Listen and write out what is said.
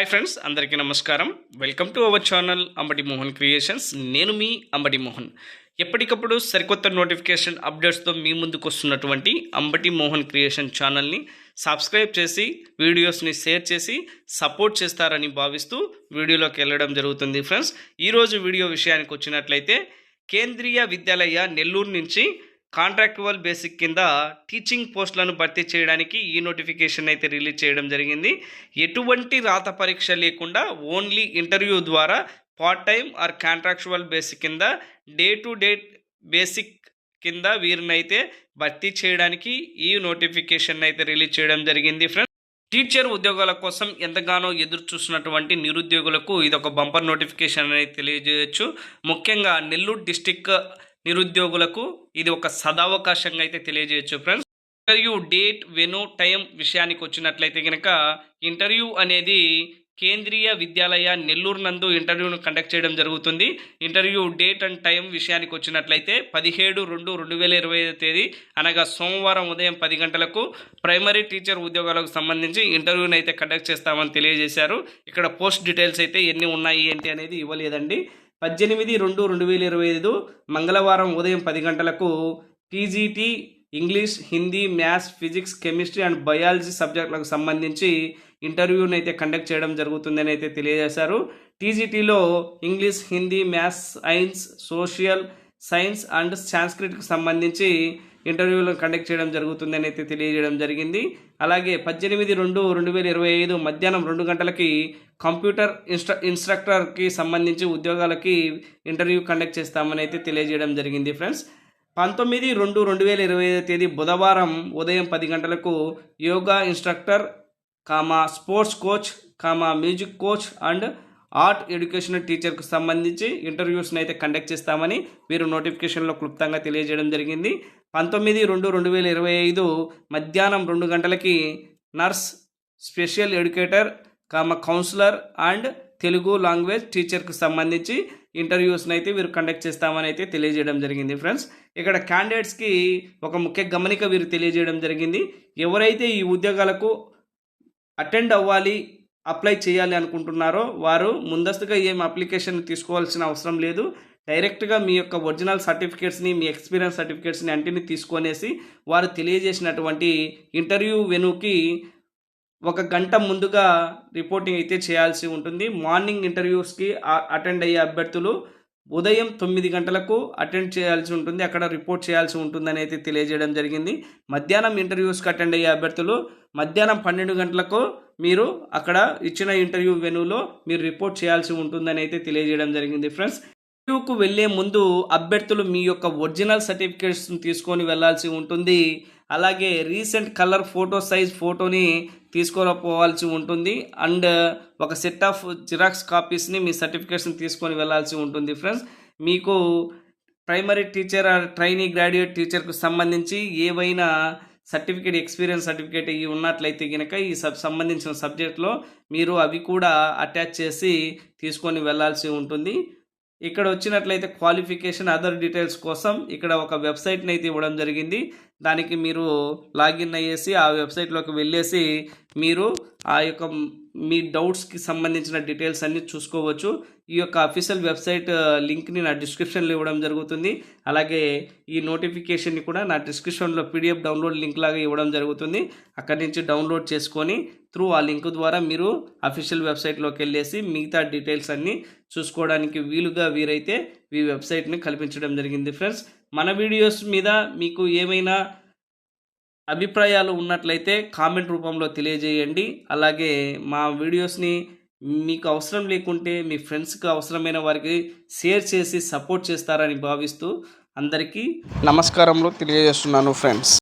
Hi friends అందరికీ నమస్కారం. Welcome to our channel Ambati Mohan creations నేను మీ అంబటి మోహన్ ఎప్పటికప్పుడు సరికొత్త నోటిఫికేషన్ అప్డేట్స్తో మీ ముందుకు వస్తున్నటువంటి అంబటి మోహన్ క్రియేషన్ ఛానల్ని సబ్స్క్రైబ్ చేసి వీడియోస్ని షేర్ చేసి సపోర్ట్ చేస్తారని భావిస్తూ వీడియోలోకి వెళ్ళడం జరుగుతుంది ఫ్రెండ్స్ ఈరోజు వీడియో విషయానికి వచ్చినట్లయితే కేంద్రీయ విద్యాలయ నెల్లూరు నుంచి కాంట్రాక్టువల్ బేసిక్ కింద టీచింగ్ పోస్టులను భర్తీ చేయడానికి ఈ నోటిఫికేషన్ అయితే రిలీజ్ చేయడం జరిగింది. ఎటువంటి రాత పరీక్ష లేకుండా ఓన్లీ ఇంటర్వ్యూ ద్వారా part time or contractual basic కింద డే టు డే బేసిక్ కింద వీరినైతే భర్తీ చేయడానికి ఈ నోటిఫికేషన్ అయితే రిలీజ్ చేయడం జరిగింది ఫ్రెండ్స్. టీచర్ ఉద్యోగాల కోసం ఎంతగానో ఎదురు చూసినటువంటి నిరుద్యోగులకు ఇది ఒక బంపర్ నోటిఫికేషన్ అనేది తెలియజేయచ్చు. ముఖ్యంగా నెల్లూరు డిస్టిక్ నిరుద్యోగులకు ఇది ఒక సదావకాశంగా అయితే తెలియజేయచ్చు friends interview date venue time విషయానికి వచ్చినట్లయితే కనుక ఇంటర్వ్యూ అనేది కేంద్రీయ విద్యాలయ నెల్లూరు నందు ఇంటర్వ్యూను కండక్ట్ చేయడం జరుగుతుంది. ఇంటర్వ్యూ డేట్ అండ్ టైం విషయానికి వచ్చినట్లయితే పదిహేడు రెండు రెండు వేల ఇరవై ఐదు తేదీ అనగా సోమవారం ఉదయం పది గంటలకు ప్రైమరీ టీచర్ ఉద్యోగాలకు సంబంధించి ఇంటర్వ్యూని అయితే కండక్ట్ చేస్తామని తెలియజేశారు. ఇక్కడ పోస్ట్ డీటెయిల్స్ అయితే ఎన్ని ఉన్నాయి ఏంటి అనేది ఇవ్వలేదండి. పద్దెనిమిది రెండు రెండు వేల ఇరవై ఐదు మంగళవారం ఉదయం పది గంటలకు TGT English Hindi maths physics chemistry and biology సబ్జెక్టులకు సంబంధించి ఇంటర్వ్యూని అయితే కండక్ట్ చేయడం జరుగుతుందని అయితే తెలియజేశారు. టీజీటీలో English Hindi maths science social science and సాంస్క్రిట్కి సంబంధించి ఇంటర్వ్యూలను కండక్ట్ చేయడం జరుగుతుందని అయితే తెలియజేయడం జరిగింది. అలాగే పద్దెనిమిది రెండు రెండు వేల ఇరవై ఐదు మధ్యాహ్నం రెండు గంటలకి కంప్యూటర్ ఇన్స్ట్ర ఇన్స్ట్రక్టర్కి సంబంధించి ఉద్యోగాలకి ఇంటర్వ్యూ కండక్ట్ చేస్తామని అయితే తెలియజేయడం జరిగింది ఫ్రెండ్స్. పంతొమ్మిది రెండు రెండు వేల ఇరవై ఐదు తేదీ బుధవారం ఉదయం పది గంటలకు yoga instructor comma sports coach comma music coach and art education టీచర్కు సంబంధించి ఇంటర్వ్యూస్ని అయితే కండక్ట్ చేస్తామని వీరు నోటిఫికేషన్లో క్లుప్తంగా తెలియజేయడం జరిగింది. పంతొమ్మిది రెండు రెండు వేల ఇరవై ఐదు మధ్యాహ్నం రెండు గంటలకి nurse special educator comma counsellor and Telugu language టీచర్కి సంబంధించి ఇంటర్వ్యూస్ని అయితే వీరు కండక్ట్ చేస్తామని అయితే తెలియజేయడం జరిగింది ఫ్రెండ్స్. ఇక్కడ క్యాండిడేట్స్కి ఒక ముఖ్య గమనిక వీరు తెలియజేయడం జరిగింది. ఎవరైతే ఈ ఉద్యోగాలకు అటెండ్ అవ్వాలి అప్లై చేయాలి అనుకుంటున్నారో వారు ముందస్తుగా ఏం అప్లికేషన్ తీసుకోవాల్సిన అవసరం లేదు. డైరెక్ట్గా మీ యొక్క ఒరిజినల్ సర్టిఫికేట్స్ని మీ ఎక్స్పీరియన్స్ సర్టిఫికేట్స్ని అంటిని తీసుకొనేసి వారు తెలియజేసినటువంటి ఇంటర్వ్యూ వెనుకి ఒక గంట ముందుగా రిపోర్టింగ్ అయితే చేయాల్సి ఉంటుంది. మార్నింగ్ ఇంటర్వ్యూస్కి అటెండ్ అయ్యే అభ్యర్థులు ఉదయం తొమ్మిది గంటలకు అటెండ్ చేయాల్సి ఉంటుంది. అక్కడ రిపోర్ట్ చేయాల్సి ఉంటుందని అయితే తెలియజేయడం జరిగింది. మధ్యాహ్నం ఇంటర్వ్యూస్కి అటెండ్ అయ్యే అభ్యర్థులు మధ్యాహ్నం పన్నెండు గంటలకు మీరు అక్కడ ఇచ్చిన ఇంటర్వ్యూ వెనులో మీరు రిపోర్ట్ చేయాల్సి ఉంటుందని అయితే తెలియజేయడం జరిగింది ఫ్రెండ్స్. ఇంటర్వ్యూకు వెళ్ళే ముందు అభ్యర్థులు మీ యొక్క ఒరిజినల్ సర్టిఫికేట్స్ తీసుకొని వెళ్ళాల్సి ఉంటుంది. అలాగే రీసెంట్ కలర్ ఫోటో సైజ్ ఫోటోని తీసుకోకపోవాల్సి ఉంటుంది. అండ్ ఒక సెట్ ఆఫ్ జిరాక్స్ కాపీస్ని మీ సర్టిఫికేట్స్ని తీసుకొని వెళ్ళాల్సి ఉంటుంది ఫ్రెండ్స్. మీకు ప్రైమరీ టీచర్ ట్రైనీ గ్రాడ్యుయేట్ టీచర్కు సంబంధించి ఏవైనా సర్టిఫికేట్ ఎక్స్పీరియన్స్ సర్టిఫికేట్ ఇవి ఉన్నట్లయితే కనుక ఈ సబ్ సంబంధించిన సబ్జెక్ట్లో మీరు అవి కూడా అటాచ్ చేసి తీసుకొని వెళ్ళాల్సి ఉంటుంది. ఇక్కడ వచ్చినట్లయితే క్వాలిఫికేషన్ అదర్ డీటెయిల్స్ కోసం ఇక్కడ ఒక వెబ్సైట్ని అయితే ఇవ్వడం జరిగింది. దానికి మీరు లాగిన్ అయ్యేసి ఆ వెబ్సైట్లోకి వెళ్ళేసి మీరు ఆ యొక్క మీ డౌట్స్కి సంబంధించిన డీటెయిల్స్ అన్నీ చూసుకోవచ్చు. ఈ యొక్క అఫీషియల్ వెబ్సైట్ లింక్ని నా డిస్క్రిప్షన్లో ఇవ్వడం జరుగుతుంది. అలాగే ఈ నోటిఫికేషన్ని కూడా నా డిస్క్రిప్షన్లో పీడిఎఫ్ డౌన్లోడ్ లింక్ లాగా ఇవ్వడం జరుగుతుంది. అక్కడి నుంచి డౌన్లోడ్ చేసుకొని త్రూ ఆ లింక్ ద్వారా మీరు అఫీషియల్ వెబ్సైట్లోకి వెళ్ళేసి మిగతా డీటెయిల్స్ అన్నీ చూసుకోవడానికి వీలుగా వీరైతే ఈ వెబ్సైట్ని కల్పించడం జరిగింది ఫ్రెండ్స్. మన వీడియోస్ మీద మీకు ఏమైనా అభిప్రాయాలు ఉన్నట్లయితే కామెంట్ రూపంలో తెలియజేయండి. అలాగే మా వీడియోస్ని మీకు అవసరం లేకుంటే మీ ఫ్రెండ్స్కి అవసరమైన వారికి షేర్ చేసి సపోర్ట్ చేస్తారని భావిస్తూ అందరికీ నమస్కారంలో తెలియజేస్తున్నాను ఫ్రెండ్స్